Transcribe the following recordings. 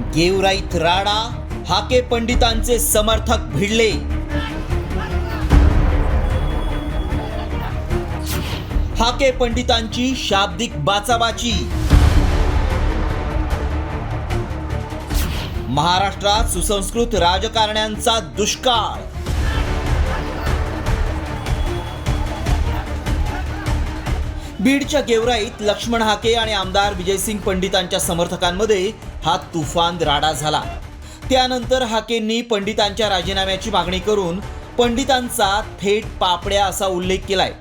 गेवराईत राडा हाके पंडितांचे समर्थक भिडले. हाके पंडितांची शाब्दिक बाचाबाची. महाराष्ट्रात सुसंस्कृत राजकारण्यांचा दुष्काळ. बीडच्या गेवराईत लक्ष्मण हाके आणि आमदार विजयसिंग पंडितांच्या समर्थकांमध्ये हा तुफान राडा झाला. त्यानंतर हाकेंनी पंडितांच्या राजीनाम्याची मागणी करून पंडितांचा थेट पापड्या असा उल्लेख केलाय.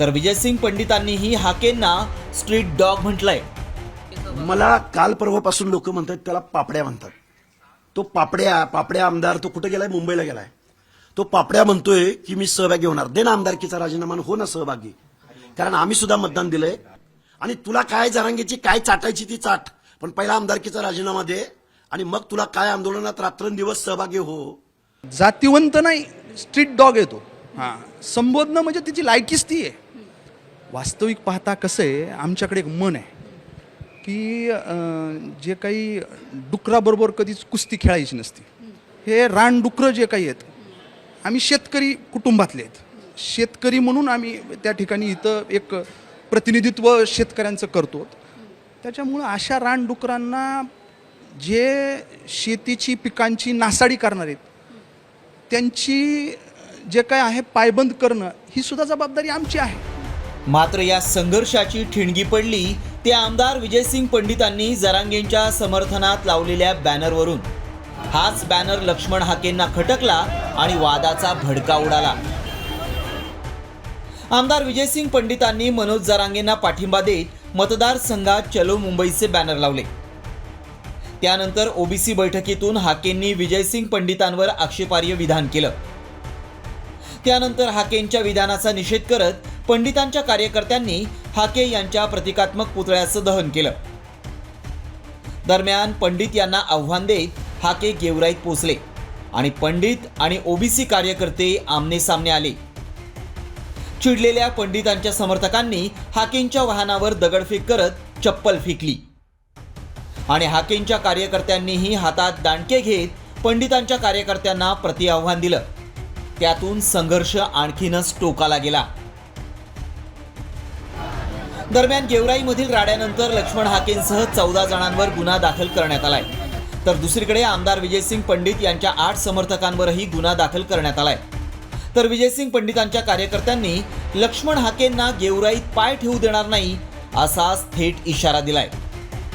तर विजयसिंग पंडितांनीही हाकेंना स्ट्रीट डॉग म्हटलंय. मला काल परवापासून लोक म्हणतात त्याला पापड्या म्हणतात. तो पापड्या पापड्या आमदार तो कुठे गेलाय? मुंबईला गेलाय. तो पापड्या म्हणतोय की मी सहभागी होणार. दे ना आमदारकीचा राजीनामा हो ना सहभागी. कारण आम्ही सुद्धा मतदान दिलंय. आणि तुला काय जरांगीची काय चाटायची ती चाट. पण पहिला आमदारकीचा राजीनामा दे आणि मग तुला काय आंदोलनात रात्रंदिवस सहभागी हो. जातीवंत नाही स्ट्रीट डॉग येतो हां. संबोधनं म्हणजे तिची लायकीच ती आहे. वास्तविक पाहता कसं आहे आमच्याकडे एक मन आहे की अं, जे काही डुकराबरोबर कधीच कुस्ती खेळायची नसती. हे रानडुकरं जे काही आहेत आम्ही शेतकरी कुटुंबातले आहेत. शेतकरी म्हणून आम्ही त्या ठिकाणी इथं एक प्रतिनिधित्व शेतकऱ्यांचं करतो. त्याच्यामुळं अशा रानडुकरांना जे शेतीची पिकांची नासाडी करणार आहेत त्यांची जे काय आहे पायबंद करणं ही सुद्धा जबाबदारी आमची आहे. मात्र या संघर्षाची ठिणगी पडली ते आमदार विजयसिंग पंडितांनी जरांगेंच्या समर्थनात लावलेल्या बॅनरवरून. हाच बॅनर लक्ष्मण हाकेंना खटकला आणि वादाचा भडका उडाला. आमदार विजयसिंग पंडितांनी मनोज जरांगेंना पाठिंबा देत मतदारसंघात चलो मुंबईचे बॅनर लावले. त्यानंतर ओबीसी बैठकीतून हाकेंनी विजयसिंग पंडितांवर आक्षेपार्ह विधान केलं. त्यानंतर हाकेंच्या विधानाचा निषेध करत पंडितांच्या कार्यकर्त्यांनी हाके यांच्या प्रतिकात्मक पुतळ्याचं दहन केलं. दरम्यान पंडित यांना आव्हान देत हाके गेवराईत पोचले आणि पंडित आणि ओबीसी कार्यकर्ते आमने सामने आले. चिडलेल्या पंडितांच्या समर्थकांनी हाकेंच्या वाहनावर दगडफेक करत चप्पल फेकली. आणि हाकेंच्या कार्यकर्त्यांनीही हातात दांडके घेत पंडितांच्या कार्यकर्त्यांना प्रतिआव्हान दिलं. त्यातून संघर्ष आणखीनच टोकाला गेला. दरम्यान गेवराईमधील राड्यानंतर लक्ष्मण हाकेंसह चौदा जणांवर गुन्हा दाखल करण्यात आलाय. तर दुसरीकडे आमदार विजयसिंग पंडित यांच्या आठ समर्थकांवरही गुन्हा दाखल करण्यात आलाय. तर विजयसिंग पंडितांच्या कार्यकर्त्यांनी लक्ष्मण हाकेंना गेवराईत पाय ठेवू देणार नाही असाच थेट इशारा दिलाय.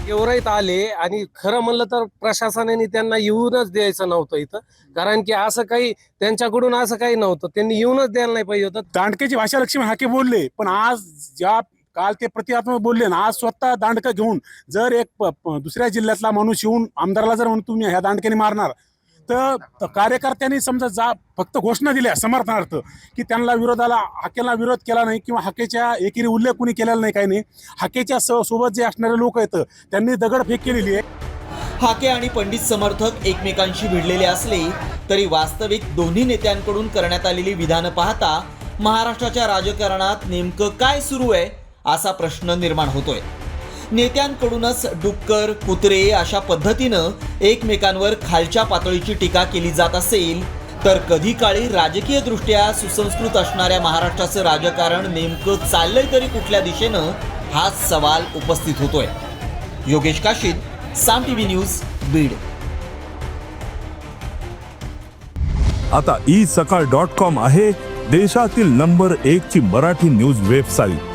गेवराईत आले आणि खरं म्हणलं तर प्रशासनाने त्यांना येऊनच द्यायचं नव्हतं इथं. कारण की असं काही त्यांच्याकडून असं काही नव्हतं. त्यांनी येऊनच द्यायला नाही पाहिजे होतं. दांडकेची भाषा लक्ष्मी हाके बोलले पण आज ज्या काल ते प्रतिकात्मक बोलले ना आज स्वतः दांडकं घेऊन जर एक दुसऱ्या जिल्ह्यातला माणूस येऊन आमदाराला जर म्हणून तुम्ही ह्या दांडक्याने मारणार तर कार्यकर्त्यांनी समजा जा फक्त घोषणा दिल्या समर्थनार्थ की त्यांना विरोधाला हाकेला विरोध केला नाही किंवा हाकेच्या एकेरी उल्लेख कुणी केलेला नाही काही नाही हाकेच्या स- सोबत जे असणारे लोक आहेत त्यांनी दगडफेक केलेली आहे. हाके आणि पंडित समर्थक एकमेकांशी भिडलेले असले तरी वास्तविक दोन्ही नेत्यांकडून करण्यात आलेली विधानं पाहता महाराष्ट्राच्या राजकारणात नेमकं काय सुरू आहे असा प्रश्न निर्माण होतोय. नेत्यांकडूनच डुक्कर कुत्रे अशा पद्धतीनं एकमेकांवर खालच्या पातळीची टीका केली जात असेल तर कधी काळी राजकीयदृष्ट्या सुसंस्कृत असणाऱ्या महाराष्ट्राचं राजकारण नेमकं चाललंय तरी कुठल्या दिशेनं हाच सवाल उपस्थित होतोय. Yogesh Kashid Saam TV news Beed. आता ई सकाळ डॉट कॉम आहे देशातील नंबर एक ची मराठी न्यूज वेबसाईट.